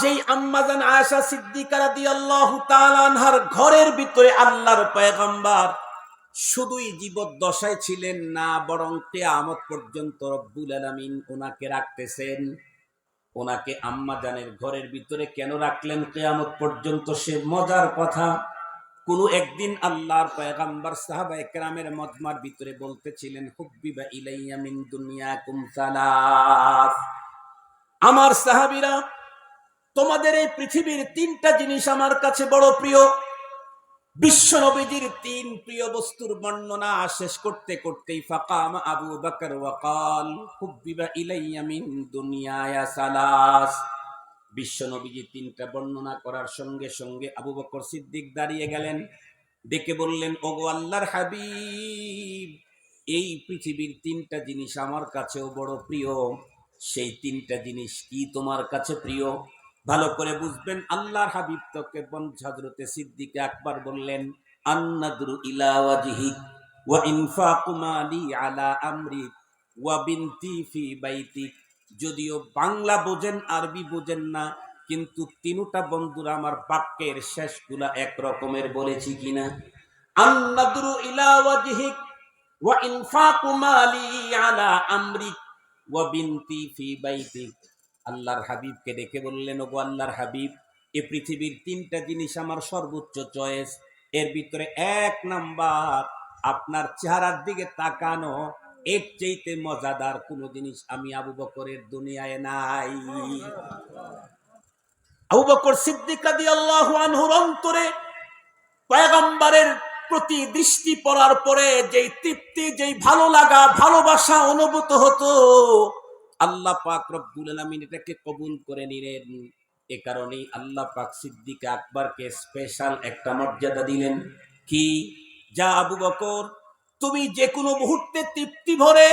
যেই আম্মাজান আনহার ঘরের ভিতরে আল্লাহর পয়গম্বর শুধুই ছিলেন না, বরং পর্যন্ত রব্বুল ওনাকে রাখতেছেন। ওনাকে আম্মাজানের ঘরের ভিতরে কেন রাখলেন কিয়ামত পর্যন্ত, সে মজার কথা। কোনো একদিন আল্লাহর পয়গাম্বার সাহাবা একরামের মজমার ভিতরে বলতেছিলেন, হুব্বিবা ইলাইয়া মিন সালাস। আমার সাহাবীরা তোমাদের এই পৃথিবীর তিনটা জিনিস আমার কাছে বড় প্রিয়। বিশ্ব নবীজির তিন প্রিয় বস্তুর বর্ণনা শেষ করতে করতেই ফাকাম আবু বকর ওয়াকাল হুব্বিবা ইলাইয়া মিন দুনিয়ায়া সালাস। বিশ্ব নবীজি তিনটা বর্ণনা করার সঙ্গে সঙ্গে আবু বকর সিদ্দিক দাঁড়িয়ে গেলেন। ডেকে বললেন, ওগো আল্লাহর হাবিব, এই পৃথিবীর তিনটা জিনিস আমার কাছেও বড় প্রিয়। সেই তিনটা জিনিস কি তোমার কাছে প্রিয়? ভালো করে বুঝবেন, আল্লাহর হাবিব তোকে বন হজরতে সিদ্দিকে আকবর বললেন, আন্নাদরু ইলা ওয়াজহিক ওয়া ইনফাকু মালি আলা আমরিক ওয়া বিনতি ফি বাইতিক যদিও বাংলা বোঝেন, আরবি বোঝেন না, কিন্তু তিনটা বন্ধুরা আমার বাক্যের শেষগুলা এক রকমের বলেছি কিনা? আন্নাদরু ইলা ওয়াজহিক ওয়া ইনফাকু মালি আলা আমরিক ওয়া বিনতি ফি বাইতিক আল্লাহর হাবিবকে ডেকে বললেন, ওগো আল্লাহর হাবিব, এ পৃথিবীর তিনটা জিনিস আমার সর্বোচ্চ চয়েস। এর ভিতরে এক নাম্বার, আপনার চেহারার দিকে তাকানো। এর চাইতে মজাদার কোনো জিনিস আমি আবু বকরের দুনিয়ায় নাই। আবু বকর সিদ্দিক আনহুর অন্তরে পয়গম্বরের প্রতি দৃষ্টি পড়ার পরে যেই তৃপ্তি, যেই ভালো লাগা, ভালোবাসা অনুভূত হতো আল্লাহ পাক রব্বুল আলামিন এটাকে কবুল করে নিলেন। এ কারণেই আল্লাহ পাক সিদ্দিক আকবরকে স্পেশাল একটা মর্যাদা দিলেন। কি? যা আবু বকর, তুমি যে কোনো মুহূর্তে তৃপ্তি ভরে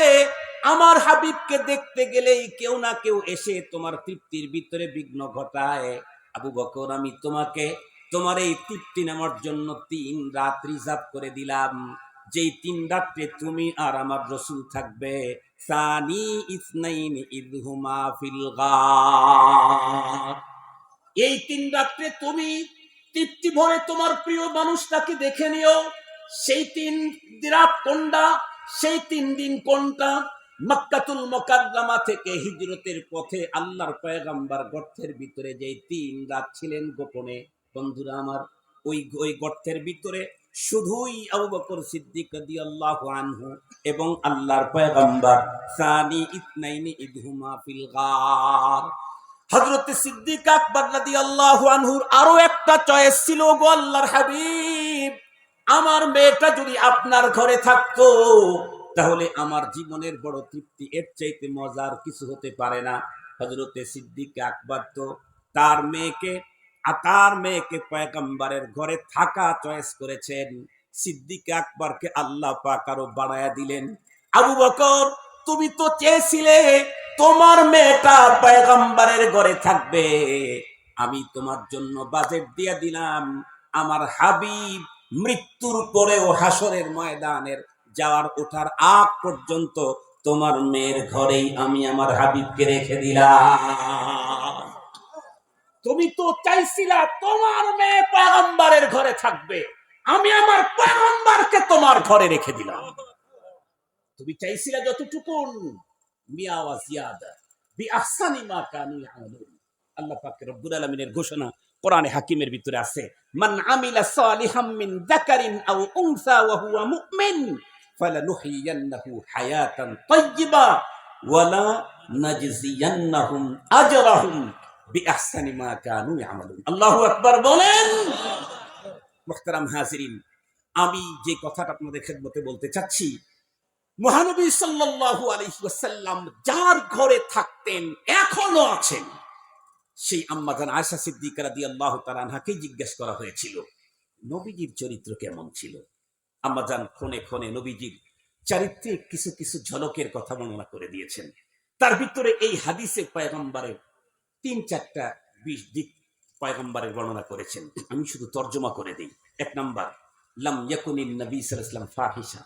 আমার হাবিবকে দেখতে গেলেই কেউ না কেউ এসে তোমার তৃপ্তির ভিতরে বিঘ্ন ঘটায়। আবু বকর, আমি তোমাকে তোমার এই তৃপ্তি নেওয়ার জন্য তিন রাত রিজার্ভ করে দিলাম। যেই তিন রাত্রে তুমি আর আমার রসুল থাকবে, সানি ইসনাইন ইদহুমা এই তিন রাত্রে তুমি তৃপ্তি ভরে তোমার প্রিয় মানুষটাকে দেখে নিও। সেই তিন রাত কোনটা? সেই তিন দিন কোনটা? মক্কাতুল মোকাদ্দামা থেকে হিজরতের পথে আল্লাহর পয়গাম্বার গর্তের ভিতরে যেই তিন রাত ছিলেন গোপনে। বন্ধুরা আমার, ওই ওই গর্তের ভিতরে শুধুই আবু বকর সিদ্দিক আনহু এবং আল্লাহর পয়গম্বর, সানি ইতনাইনি ইদহুমা ফিল গার। হযরত সিদ্দিক আকবর আনহুর আরও একটা চয়েস ছিল, গো আল্লাহর হাবিব, আমার মেয়েটা যদি আপনার ঘরে থাকতো, তাহলে আমার জীবনের বড় তৃপ্তি এর চাইতে মজার কিছু হতে পারে না। হজরতে সিদ্দিক আকবর তো তার মেয়েকে তার মেয়েকে পয়গম্বরের ঘরে থাকা চয়েস করেছেন। সিদ্দিক আকবরকে আল্লাহ পাক আরও বাড়ায়া দিলেন। আবু বকর, তুমি তো চেয়েছিলে তোমার মেয়েটা পয়গম্বরের ঘরে থাকবে। আমি তোমার জন্য বাজেট দিয়ে দিলাম। আমার হাবিব মৃত্যুর পরেও হাসরের ময়দানের যাওয়ার ওঠার আগ পর্যন্ত তোমার মেয়ের ঘরেই আমি আমার হাবিবকে রেখে দিলাম। তুমি তো চাইছিলা তোমার মেয়ে পয়গম্বরের ঘরে থাকবে। আমি আমার পয়গম্বরকে তোমার ঘরে রেখে দিলাম। তুমি চাইছিলা যতটুকুন? মিয়া বি আহসানি মা কানু আল্লাহ পাক রব্বুল আলামিনের ঘোষণা কোরআনে হাকিমের ভিতরে আছে, মান আমিলা মিন যাকারিন আও উনসা ওয়া হুয়া মুমিন ফালানুহইয়ান্নাহু হায়াতান ওয়ালা আজরাহুম। আল্লাহু আমি যে কথাটা আপনাদের খেদমতে বলতে চাচ্ছি, মহানবী যার ঘরে থাকতেন, এখনও আছেন। সেই আম্মাজান আয়েশা সিদ্দিকা রাদিয়াল্লাহু তাআলা আনহাকে জিজ্ঞেস করা হয়েছিল, নবীজির চরিত্র কেমন ছিল? আম্মাজান ক্ষণে ক্ষণে নবীজির চারিত্রিক কিছু কিছু ঝলকের কথা বর্ণনা করে দিয়েছেন। তার ভিতরে এই হাদিসে পয়গম্বরের তিন চারটা বিশ দিক পয়গম্বরের বর্ণনা করেছেন। আমি শুধু তর্জমা করে দিই। এক নাম্বার, লাম ইয়াকুনিন নবী আলাইহি ফাহিশা।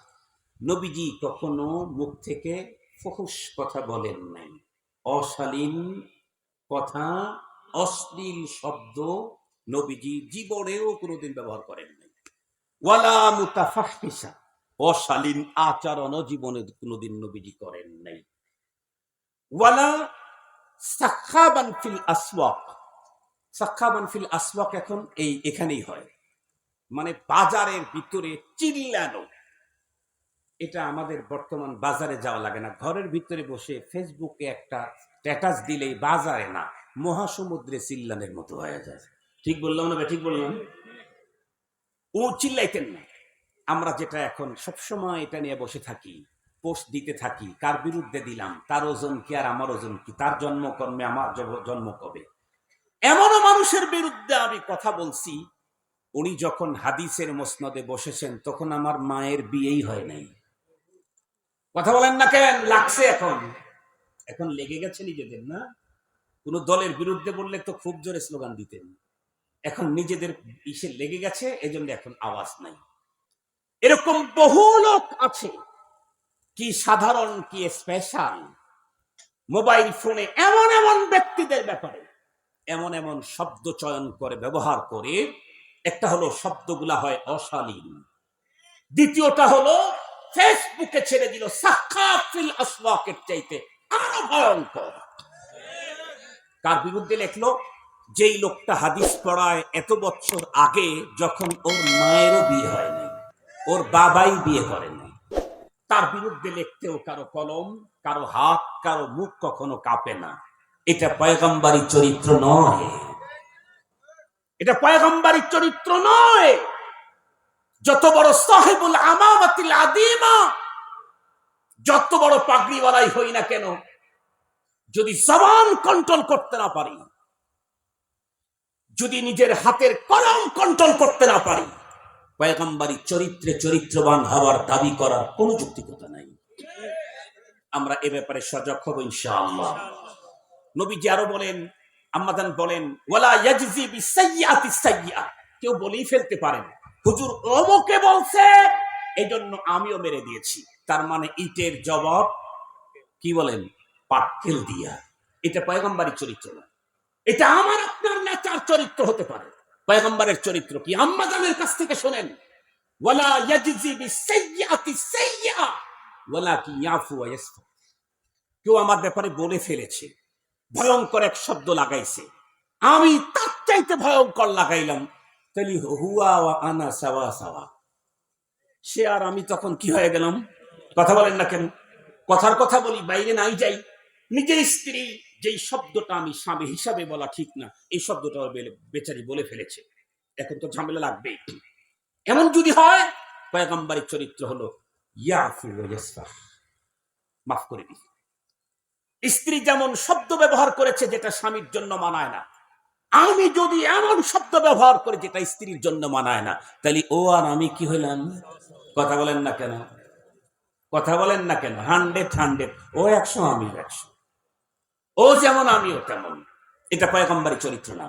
নবীজি কখনো মুখ থেকে ফহুস কথা বলেন নাই। অশালীন কথা, অশ্লীল শব্দ নবীজি জীবনেও কোনোদিন ব্যবহার করেন নাই। ওয়ালা মুতাফাহিসা অশালীন আচরণও জীবনে কোনোদিন নবীজি করেন নাই। ওয়ালা সাক্ষাবান ফিল আসওয়াক। সাক্ষাবান ফিল আসওয়াক এখন এই, এখানেই হয়। মানে বাজারের ভিতরে চিল্লানো। এটা আমাদের বর্তমান বাজারে যাওয়া লাগে না। ঘরের ভিতরে বসে ফেসবুকে একটা স্ট্যাটাস দিলেই বাজারে না, মহাসমুদ্রে চিল্লানের মতো হয়ে যায়। ঠিক বললাম না ঠিক বললাম? ও চিল্লাইতেন না। আমরা যেটা এখন সবসময় এটা নিয়ে বসে থাকি। পোস্ট দিতে থাকি, কার বিরুদ্ধে দিলাম, তার ওজন কি আর আমার ওজন কি, তার জন্মকর্মে আমার জন্ম কবে? এমনও মানুষের বিরুদ্ধে আমি কথা বলছি, উনি যখন হাদিসের মসনদে বসেছেন, তখন আমার মায়ের বিয়েই হয় নাই। কথা বলেন না কেন, লাগছে এখন। এখন লেগে গেছে নিজেদের, না? কোন দলের বিরুদ্ধে বললে তো খুব জোরে স্লোগান দিতেন। এখন নিজেদের ইসে লেগে গেছে, এজন্য এখন আওয়াজ নাই। এরকম বহু লোক আছে কি সাধারণ, কি স্পেশাল মোবাইল ফোনে এমন এমন ব্যক্তিদের ব্যাপারে এমন এমন শব্দ চয়ন করে, ব্যবহার করে, একটা হলো শব্দগুলা হয় অশালীন। দ্বিতীয়টা হলো ফেসবুকে ছেড়ে দিল সাক্ষাফিল আসওয়াকের চাইতে আরও ভয়ঙ্কর। কার বিরুদ্ধে লেখলো? যেই লোকটা হাদিস পড়ায় এত বছর আগে যখন ওর মায়েরও বিয়ে হয়নি, ওর বাবাই বিয়ে করেনি। তার বিরুদ্ধে লিখতেও কারও কলম, কারও হাত, কারও মুখ কখনো কাঁপে না। এটা পয়গম্বারি চরিত্র নয়। এটা পয়গম্বারি চরিত্র নয়। যত বড় সাহেবুল আমামাতিল আদিমা, যত বড় পাগড়িওয়ালাই হই না কেন, যদি জবান কন্ট্রোল করতে না পারি, যদি নিজের হাতের কলম কন্ট্রোল করতে না পারি পয়গম্বারি চরিত্রে চরিত্রবান হওয়ার দাবি করার কোনো যুক্তিকতা নাই। আমরা এ ব্যাপারে সজাগ হব ইনশাআল্লাহ। নবীজি আরও বলেন আম্মাদান বলেন, ওয়ালা ইয়াজজি বিসাইয়্যাতি সাইয়্যা। কেউ বলেই ফেলতে পারেন হুজুর অমুকে বলছে এই জন্য আমিও মেরে দিয়েছি। তার মানে ইটের জবাব, কি বলেন, পাটকেল দিয়া। এটা পয়গম্বারি চরিত্র এটা আমার, আপনার নেতার চরিত্র হতে পারে। পয়গম্বরের চরিত্র কি? আম্মাদানের কাছ থেকে শোনেন। ওয়ালা ইয়াজজি বিসাইয়্যাতি সাইয়্যা, ওয়ালা কি ইয়াফু ওয়া ইয়াসফা। কেউ আমার ব্যাপারে বলে ফেলেছে, ভয়ঙ্কর এক শব্দ লাগাইছে। আমি তার চাইতে ভয়ঙ্কর লাগাইলাম। তাহলে হুয়া ওয়া আনা সাওয়া সাওয়া। সে আর আমি তখন কি হয়ে গেলাম? কথা বলেন না কেন? কথার কথা বলি, বাইরে নাই যাই। নিজের স্ত্রী যেই শব্দটা আমি স্বামী হিসাবে বলা ঠিক না, এই শব্দটা বেচারি বলে ফেলেছে। এখন তো ঝামেলা লাগবেই এমন যদি হয়, পয়গম্বরের চরিত্র হলো মাফ করে দিই স্ত্রী যেমন শব্দ ব্যবহার করেছে যেটা স্বামীর জন্য মানায় না, আমি যদি এমন শব্দ ব্যবহার করে যেটা স্ত্রীর জন্য মানায় না, তাহলে ও আর আমি কি হইলাম? কথা বলেন না কেন? কথা বলেন না কেন? Hundred hundred. ও একশো আমি একশো। ও যেমন আমিও তেমন। এটা পয়গম্বারি চরিত্র না।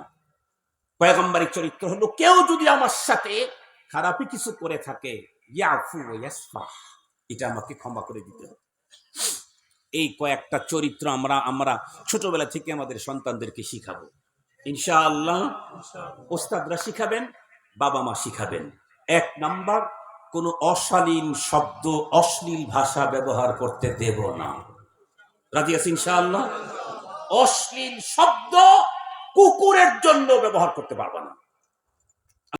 পয়গম্বারি চরিত্র হলো, কেউ যদি আমার সাথে খারাপই কিছু করে থাকে এটা আমাকে ক্ষমা করে দিতে হবে। এই কয়েকটা চরিত্র আমরা আমরা ছোটবেলা থেকে আমাদের সন্তানদেরকে শিখাবো। ইনশাআল্লাহ ওস্তাদরা শিখাবেন, বাবা মা শিখাবেন। এক নাম্বার, কোনো অশালীন শব্দ, অশ্লীল ভাষা ব্যবহার করতে দেব না। রাজি আছি ইনশাআল্লাহ? অশ্লীল শব্দ কুকুরের জন্য ব্যবহার করতে পারবা না।